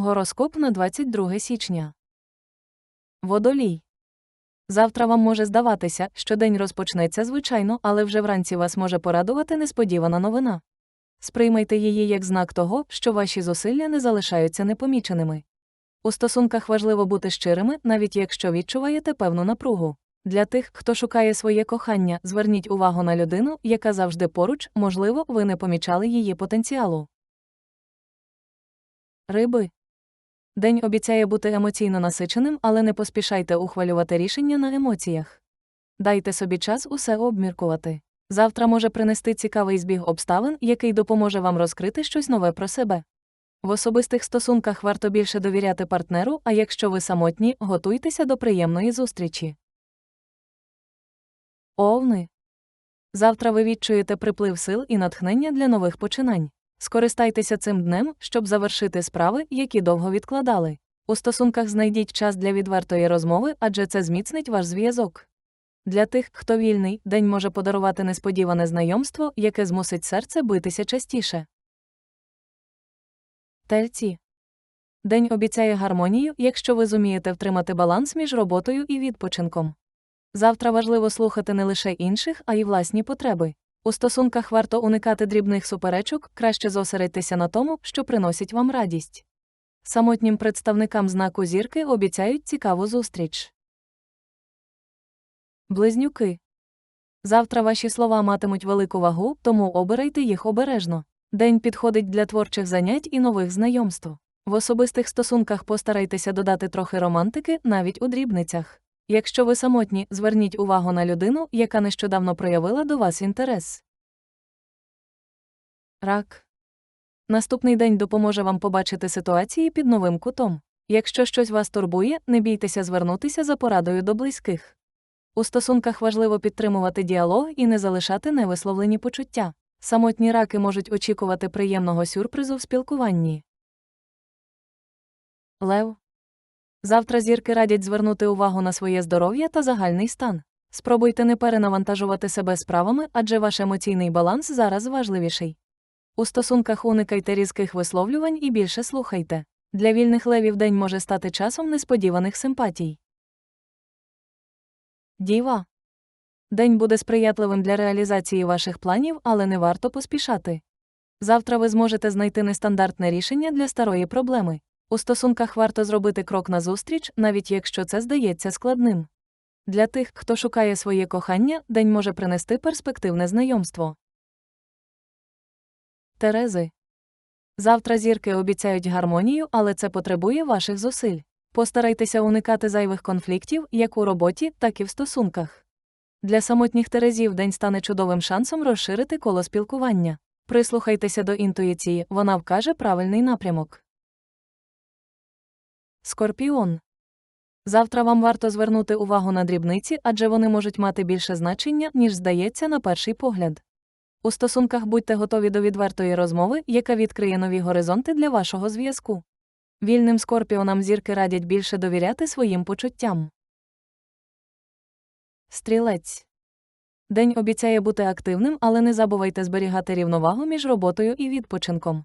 Гороскоп на 22 січня. Водолій. Завтра вам може здаватися, що день розпочнеться звичайно, але вже вранці вас може порадувати несподівана новина. Сприймайте її як знак того, що ваші зусилля не залишаються непоміченими. У стосунках важливо бути щирими, навіть якщо відчуваєте певну напругу. Для тих, хто шукає своє кохання, зверніть увагу на людину, яка завжди поруч, можливо, ви не помічали її потенціалу. Риби. День обіцяє бути емоційно насиченим, але не поспішайте ухвалювати рішення на емоціях. Дайте собі час усе обміркувати. Завтра може принести цікавий збіг обставин, який допоможе вам розкрити щось нове про себе. В особистих стосунках варто більше довіряти партнеру, а якщо ви самотні, готуйтеся до приємної зустрічі. Овни. Завтра ви відчуєте приплив сил і натхнення для нових починань. Скористайтеся цим днем, щоб завершити справи, які довго відкладали. У стосунках знайдіть час для відвертої розмови, адже це зміцнить ваш зв'язок. Для тих, хто вільний, день може подарувати несподіване знайомство, яке змусить серце битися частіше. Тельці. День обіцяє гармонію, якщо ви зумієте втримати баланс між роботою і відпочинком. Завтра важливо слухати не лише інших, а й власні потреби. У стосунках варто уникати дрібних суперечок, краще зосередьтеся на тому, що приносить вам радість. Самотнім представникам знаку зірки обіцяють цікаву зустріч. Близнюки. Завтра ваші слова матимуть велику вагу, тому обирайте їх обережно. День підходить для творчих занять і нових знайомств. В особистих стосунках постарайтеся додати трохи романтики навіть у дрібницях. Якщо ви самотні, зверніть увагу на людину, яка нещодавно проявила до вас інтерес. Рак. Наступний день допоможе вам побачити ситуації під новим кутом. Якщо щось вас турбує, не бійтеся звернутися за порадою до близьких. У стосунках важливо підтримувати діалог і не залишати невисловлені почуття. Самотні раки можуть очікувати приємного сюрпризу в спілкуванні. Лев. Завтра зірки радять звернути увагу на своє здоров'я та загальний стан. Спробуйте не перенавантажувати себе справами, адже ваш емоційний баланс зараз важливіший. У стосунках уникайте різких висловлювань і більше слухайте. Для вільних левів день може стати часом несподіваних симпатій. Діва. День буде сприятливим для реалізації ваших планів, але не варто поспішати. Завтра ви зможете знайти нестандартне рішення для старої проблеми. У стосунках варто зробити крок назустріч, навіть якщо це здається складним. Для тих, хто шукає своє кохання, день може принести перспективне знайомство. Терези. Завтра зірки обіцяють гармонію, але це потребує ваших зусиль. Постарайтеся уникати зайвих конфліктів як у роботі, так і в стосунках. Для самотніх терезів день стане чудовим шансом розширити коло спілкування. Прислухайтеся до інтуїції, вона вкаже правильний напрямок. Скорпіон. Завтра вам варто звернути увагу на дрібниці, адже вони можуть мати більше значення, ніж здається на перший погляд. У стосунках будьте готові до відвертої розмови, яка відкриє нові горизонти для вашого зв'язку. Вільним скорпіонам зірки радять більше довіряти своїм почуттям. Стрілець. День обіцяє бути активним, але не забувайте зберігати рівновагу між роботою і відпочинком.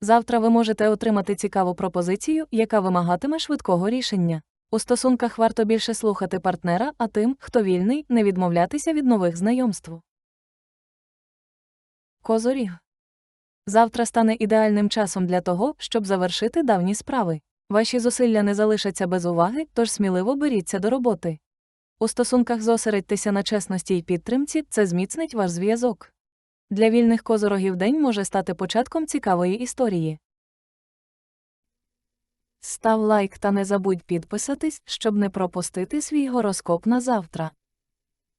Завтра ви можете отримати цікаву пропозицію, яка вимагатиме швидкого рішення. У стосунках варто більше слухати партнера, а тим, хто вільний, не відмовлятися від нових знайомств. Козоріг. Завтра стане ідеальним часом для того, щоб завершити давні справи. Ваші зусилля не залишаться без уваги, тож сміливо беріться до роботи. У стосунках зосередьтеся на чесності й підтримці, це зміцнить ваш зв'язок. Для вільних козорогів день може стати початком цікавої історії. Став лайк та не забудь підписатись, щоб не пропустити свій гороскоп на завтра.